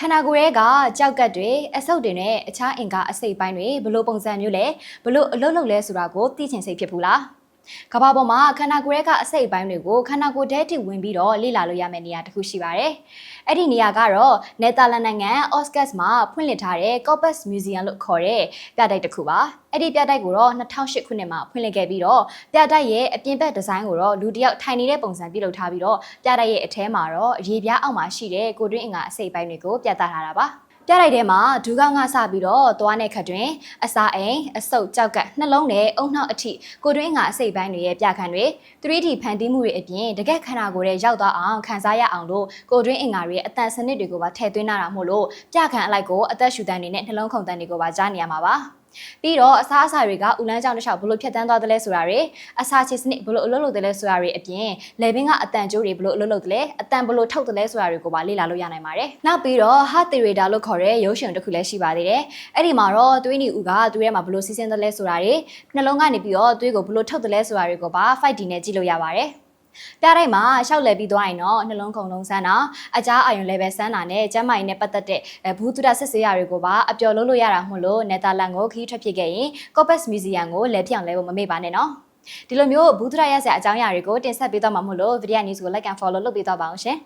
ခန္ဓာကိုယ်ရဲ့ကကြောက်ကတ်တွေအဆုပ်တွေနဲ့အခြားအင်္ဂါအစိတ်ပိုင်းတွေဘလို့ပုံစံမျိုးလဲဘလို့အလုပ်လုပ်လဲဆိုတာကိုသိချင်စိတ်ဖြစ်ဘူးလား ကမ္ဘာပေါ်မှာခန္ဓာကိုယ်ရဲ့ကအစိတ်ပိုင်းတွေကိုခန္ဓာကိုယ်ထဲထိဝင်ပြီးတော့လေ့လာလို့ရမယ့်နေရာတစ်ခုရှိပါတယ်။အဲ့ဒီနေရာကတော့နယ်သာလန်နိုင်ငံ Oscars မှာဖွင့်လှစ်ထားတဲ့ Corpus Museum လို့ခေါ်တဲ့ပြတိုက်တစ်ခုပါ။အဲ့ဒီပြတိုက်ကိုတော့2008ခုနှစ်မှာဖွင့်လှစ်ခဲ့ပြီးတော့ပြတိုက်ရဲ့အပြင်ဘက်ဒီဇိုင်းကိုတော့လူတစ်ယောက်ထိုင်နေတဲ့ပုံစံပြုလုပ်ထားပြီးတော့ပြတိုက်ရဲ့အထဲမှာတော့ရေပြားအောက်မှာရှိတဲ့ကိုတွင်းအင်္ဂါအစိတ်ပိုင်းတွေကိုပြသထားတာပါ။ ပြလိုက်ထဲမှာဒူးကောင်းကစပြီးတော့သွားနဲ့ခတ်တွင်အစာအိမ်အဆုပ်ကြောက်ကနှလုံးနဲ့အုံနှောက်အထိကိုတွင်းကအစိတ်ပိုင်းတွေရဲ့ပြခန့်တွေ 3D ဖန်တီးမှုတွေအပြင်တကက်ခန္ဓာကိုယ်ရဲ့ရောက်သွားအောင်ခန်းစားရအောင်လို့ကိုတွင်းအင်္ဂါတွေရဲ့အတန်စနစ်တွေကိုပါထည့်သွင်းလာတာမို့လို့ပြခန့်အလိုက်ကိုအသက်ရှူတန်းတွေနဲ့နှလုံးခုန်တန်းတွေကိုပါကြားနေရမှာပါပြီးတော့အစားအစာတွေကဥလန်းကြောင်တစ်လျှောက်ဘလို့ဖြတ်တန်းသွားတယ်လဲဆိုတာတွေအစာချေစနစ်ဘလို့အလုပ်လုပ်တယ်လဲဆိုတာတွေအပြင်လေဘင်းကအတန်ကျိုးတွေဘလို့အလုပ်လုပ်တယ်လဲအတန်ဘလို့ထုတ်တယ်လဲဆိုတာတွေကိုပါလေ့လာလို့ရနိုင်ပါတယ်နောက်ပြီးတော့ heart theater လို့ခေါ်တဲ့ရုပ်ရှင်တစ်ခုလည်းရှိပါသေးတယ်အဲ့ဒီမှာတော့သွေးနီဦးကသွေးထဲမှာဘလို့စီးဆင်းတယ်လဲဆိုတာတွေနှလုံးကနေပြီးတော့သွေးကိုဘလို့ထုတ်တယ်လဲဆိုတာတွေကိုပါ 5D နဲ့ကြည့်လို့ရပါတယ် ပြတိုင်းမှာရှောက်လဲပြီးသွားရင်တော့နှလုံးခုန်လုံးဆန်းတာအကြားအာရုံ level ဆန်းတာနဲ့ကျန်းမာရေးနဲ့ပတ်သက်တဲ့ဘူးတုဒစစ်ဆေးရတွေကိုပါအပျော်လို့လို့ရတာမို့လို့နယ်သာလန်ကိုခီးထွက်ဖြစ်ခဲ့ရင် Corpus Museum ကိုလဲပြောင်းလဲဖို့မမေ့ပါနဲ့နော်ဒီလိုမျိုးဘူးတုဒရရစရာအကြောင်းအရာတွေကိုတင်ဆက်ပေးသွားမှာမို့လို့ video news ကို like and follow လုပ်ပေးသွားပါအောင်ရှင်